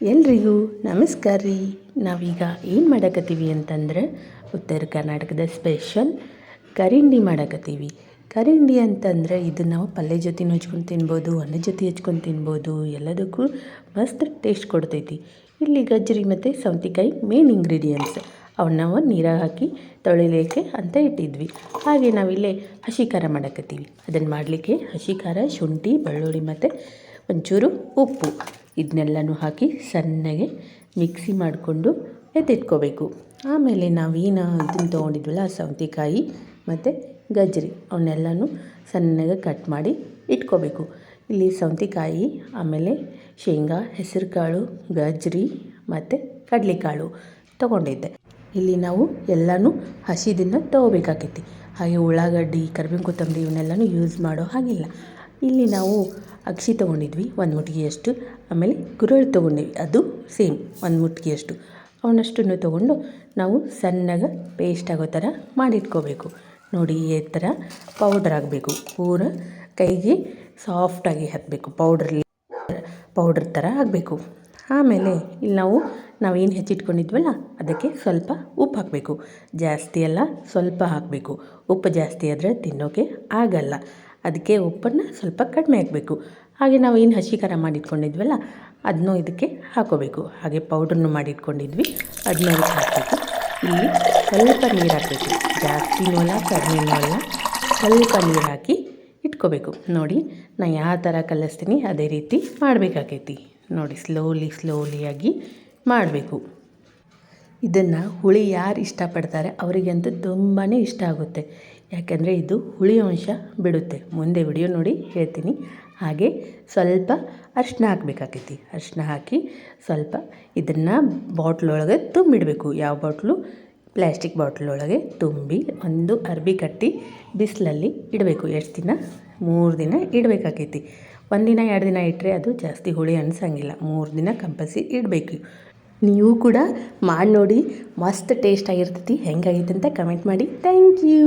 ಎಲ್ರಿಗೂ ನಮಸ್ಕಾರ ರೀ. ನಾವೀಗ ಏನು ಮಾಡಕತ್ತೀವಿ ಅಂತಂದ್ರೆ ಉತ್ತರ ಕರ್ನಾಟಕದ ಸ್ಪೆಷಲ್ ಕರಿಂಡಿ ಮಾಡಕತ್ತೀವಿ. ಕರಿಂಡಿ ಅಂತಂದ್ರೆ ಇದು ನಾವು ಪಲ್ಯ ಜೊತೆ ಹಚ್ಕೊಂಡು ತಿನ್ಬೋದು, ಅನ್ನ ಜೊತೆ ಹಚ್ಕೊಂಡು ತಿನ್ಬೋದು, ಎಲ್ಲದಕ್ಕೂ ಮಸ್ತ್ ಟೇಸ್ಟ್ ಕೊಡ್ತೈತಿ. ಇಲ್ಲಿ ಗಜ್ಜರಿ ಮತ್ತು ಸೌತೆಕಾಯಿ ಮೇನ್ ಇಂಗ್ರೀಡಿಯೆಂಟ್ಸ್ ಅವನ್ನ ನಾವು ನೀರಾಗ ಹಾಕಿ ತೊಳಿಲಿಕ್ಕೆ ಅಂತ ಇಟ್ಟಿದ್ವಿ. ಹಾಗೆ ನಾವಿಲ್ಲೇ ಹಸಿ ಖಾರ ಮಾಡಕತ್ತೀವಿ. ಅದನ್ನು ಮಾಡಲಿಕ್ಕೆ ಹಸಿ ಖಾರ, ಶುಂಠಿ, ಬೆಳ್ಳುಳ್ಳಿ ಮತ್ತು ಒಂಚೂರು ಉಪ್ಪು. ಇದನ್ನೆಲ್ಲನೂ ಹಾಕಿ ಸಣ್ಣಗೆ ಮಿಕ್ಸಿ ಮಾಡಿಕೊಂಡು ಎತ್ತಿಟ್ಕೋಬೇಕು. ಆಮೇಲೆ ನಾವು ನಾವೇನು ಇದನ್ನು ತೊಗೊಂಡಿದ್ವಲ್ಲ, ಸೌತೆಕಾಯಿ ಮತ್ತು ಗಜ್ಜರಿ, ಅವನ್ನೆಲ್ಲನೂ ಸಣ್ಣಗೆ ಕಟ್ ಮಾಡಿ ಇಟ್ಕೋಬೇಕು. ಇಲ್ಲಿ ಸೌತೆಕಾಯಿ, ಆಮೇಲೆ ಶೇಂಗಾ ಹೆಸರು ಕಾಳು ಗಜ್ಜರಿ ಮತ್ತು ಕಡಲೆಕಾಳು ತೊಗೊಂಡಿದ್ದೆ. ಇಲ್ಲಿ ನಾವು ಎಲ್ಲನೂ ಹಸಿದನ್ನು ತೊಗೋಬೇಕಾಗೈತಿ. ಹಾಗೆ ಉಳ್ಳಾಗಡ್ಡಿ ಕರಿಬೇವು ಕೊತ್ತಂಬರಿ ಇವನ್ನೆಲ್ಲನೂ ಯೂಸ್ ಮಾಡೋ ಹಾಗಿಲ್ಲ. ಇಲ್ಲಿ ನಾವು ಅಕ್ಷಿ ತೊಗೊಂಡಿದ್ವಿ, ಒಂದು ಮುಟ್ಗಿಯಷ್ಟು. ಆಮೇಲೆ ಗುರೆಳ್ಳು ತೊಗೊಂಡಿವಿ ಅದು ಸೇಮ್ ಒಂದು ಮುಟ್ಗಿಯಷ್ಟು. ಅವನಷ್ಟನ್ನು ತೊಗೊಂಡು ನಾವು ಸಣ್ಣಗೆ ಪೇಸ್ಟ್ ಆಗೋ ಥರ ಮಾಡಿಟ್ಕೋಬೇಕು. ನೋಡಿ, ಈ ಥರ ಪೌಡರ್ ಆಗಬೇಕು. ಪೂರ ಕೈಗೆ ಸಾಫ್ಟಾಗಿ ಹತ್ತಬೇಕು ಪೌಡ್ರಲ್ಲಿ ಪೌಡ್ರ್ ಥರ ಆಗಬೇಕು. ಆಮೇಲೆ ಇಲ್ಲಿ ನಾವು ನಾವೇನು ಹೆಚ್ಚಿಟ್ಕೊಂಡಿದ್ವಲ್ಲ, ಅದಕ್ಕೆ ಸ್ವಲ್ಪ ಉಪ್ಪು ಹಾಕಬೇಕು. ಜಾಸ್ತಿ ಅಲ್ಲ, ಸ್ವಲ್ಪ ಹಾಕಬೇಕು. ಉಪ್ಪು ಜಾಸ್ತಿ ಆದರೆ ತಿನ್ನೋಕೆ ಆಗಲ್ಲ. ಅದಕ್ಕೆ ಉಪ್ಪನ್ನು ಸ್ವಲ್ಪ ಕಡಿಮೆ ಹಾಕಬೇಕು. ಹಾಗೆ ನಾವು ಏನು ಹಸಿ ಖಾರ ಮಾಡಿಟ್ಕೊಂಡಿದ್ವಲ್ಲ ಅದನ್ನೂ ಇದಕ್ಕೆ ಹಾಕೋಬೇಕು. ಹಾಗೆ ಪೌಡ್ರನ್ನು ಮಾಡಿಟ್ಕೊಂಡಿದ್ವಿ ಅದನ್ನ ಅದಕ್ಕೆ ಹಾಕಬೇಕು. ಇಲ್ಲಿ ಸ್ವಲ್ಪ ನೀರು ಹಾಕಬೇಕು. ಜಾಸ್ತಿನೂ ಅಲ್ಲ ಕಡಿಮೆನೂ ಅಲ್ಲ ಸ್ವಲ್ಪ ನೀರು ಹಾಕಿ ಇಟ್ಕೋಬೇಕು. ನೋಡಿ ನಾನು ಯಾವ ಥರ ಕಲಿಸ್ತೀನಿ, ಅದೇ ರೀತಿ ಮಾಡಬೇಕಾಗೈತಿ ನೋಡಿ ಸ್ಲೋಲಿ ಸ್ಲೋಲಿಯಾಗಿ ಮಾಡಬೇಕು. ಇದನ್ನು ಹುಳಿ ಯಾರು ಇಷ್ಟಪಡ್ತಾರೆ ಅವರಿಗಂತೂ ತುಂಬಾ ಇಷ್ಟ ಆಗುತ್ತೆ. ಯಾಕೆಂದರೆ ಇದು ಹುಳಿ ಅಂಶ ಬಿಡುತ್ತೆ. ಮುಂದೆ ವಿಡಿಯೋ ನೋಡಿ ಹೇಳ್ತೀನಿ. ಹಾಗೆ ಸ್ವಲ್ಪ ಅರಿಶಿನ ಹಾಕಬೇಕಾಗೈತಿ ಅರಿಶಿನ ಹಾಕಿ ಸ್ವಲ್ಪ ಇದನ್ನು ಬಾಟ್ಲೊಳಗೆ ತುಂಬಿಡಬೇಕು. ಯಾವ ಬಾಟ್ಲು? ಪ್ಲ್ಯಾಸ್ಟಿಕ್ ಬಾಟ್ಲೊಳಗೆ ತುಂಬಿ ಒಂದು ಅರ್ಬಿ ಕಟ್ಟಿ ಬಿಸಿಲಲ್ಲಿ ಇಡಬೇಕು. ಎಷ್ಟು ದಿನ? ಮೂರು ದಿನ ಇಡಬೇಕಾಗೈತಿ ಒಂದಿನ, ಎರಡು ದಿನ ಇಟ್ಟರೆ ಅದು ಜಾಸ್ತಿ ಹುಳಿ ಅನ್ಸಂಗಿಲ್ಲ. ಮೂರು ದಿನ ಕಂಪಲ್ಸರಿ ಇಡಬೇಕು. ನೀವು ಕೂಡ ಮಾಡಿ ನೋಡಿ ಮಸ್ತ್ ಟೇಸ್ಟ್ ಆಗಿರ್ತೈತಿ. ಹೆಂಗಾಗೈತೆ ಅಂತ ಕಮೆಂಟ್ ಮಾಡಿ. Thank you